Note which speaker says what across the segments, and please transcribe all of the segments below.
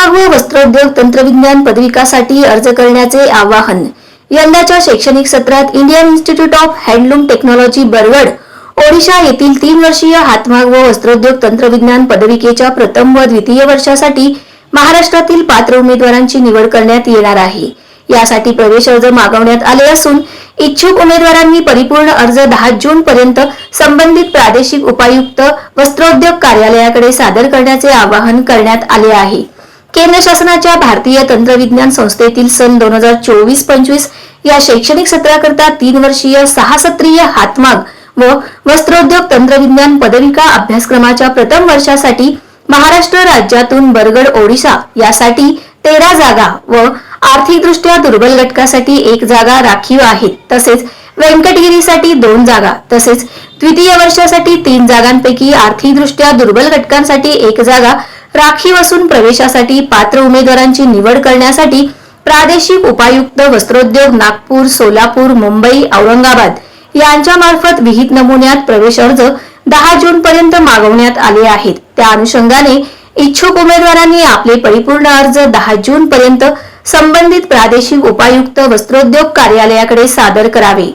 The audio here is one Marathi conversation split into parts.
Speaker 1: हातमाग व वस्त्रोद्योग तंत्रविज्ञान पदविकासाठी अर्ज करण्याचे आवाहन. यंदाच्या शैक्षणिक सत्रात Indian institute of handloom technology Barwad Odisha येथील तीन वर्षीय हातमाग व वस्त्रोद्योग तंत्रविज्ञान पदविकेच्या प्रथम व द्वितीय वर्षासाठी महाराष्ट्रातील पात्र उमेदवारांची निवड करण्यात येणार आहे. यासाठी प्रवेश अर्ज मागवण्यात आले असून इच्छुक उमेदवारांनी परिपूर्ण अर्ज दहा जून पर्यंत संबंधित प्रादेशिक उपायुक्त वस्त्रोद्योग कार्यालयाकडे सादर करण्याचे आवाहन करण्यात आले आहे. केंद्र शासनाच्या भारतीय तंत्रविज्ञान संस्थेतील सन दोन हजार चोवीस पंचवीस या शैक्षणिक सत्राकरता तीन वर्षीय सहा सत्रीय हातमाग व वस्त्रोद्योग तंत्रविज्ञान पदविका अभ्यासक्रमाच्या प्रथम वर्षासाठी महाराष्ट्र राज्यातून बरगड ओडिशा यासाठी तेरा जागा व आर्थिकदृष्ट्या दुर्बल घटकासाठी एक जागा राखीव आहेत तसेच व्यंकटगिरीसाठी दोन जागा तसेच द्वितीय वर्षासाठी तीन जागांपैकी आर्थिकदृष्ट्या दुर्बल घटकांसाठी एक जागा राखीव असून प्रवेशासाठी पात्र उमेदवारांची निवड करण्यासाठी प्रादेशिक उपायुक्त वस्त्रोद्योग नागपूर सोलापूर मुंबई औरंगाबाद यांच्या मार्फत विहित नमुन्यात प्रवेश अर्ज दहा जून पर्यंत मागवण्यात आले आहेत. त्या अनुषंगाने इच्छुक उमेदवारांनी आपले परिपूर्ण अर्ज दहा जून पर्यंत संबंधित प्रादेशिक उपायुक्त वस्त्रोद्योग कार्यालयाकडे सादर करावे.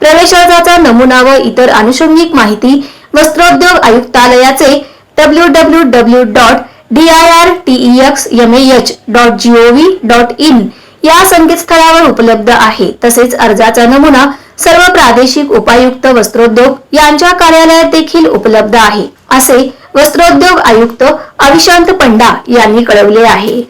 Speaker 1: प्रवेश अर्जाचा नमुना व इतर अनुषंगिक माहिती वस्त्रोद्योग आयुक्तालयाचे W W W dot D I R T E X M H dot G O V dot in या संकेतस्थळावर उपलब्ध आहे. तसेच अर्जाचा नमुना सर्व प्रादेशिक उपायुक्त वस्त्रोद्योग यांच्या कार्यालयात देखील उपलब्ध आहे. असे वस्त्रोद्योग आयुक्त अविशांत पंडा यांनी कळवले आहे.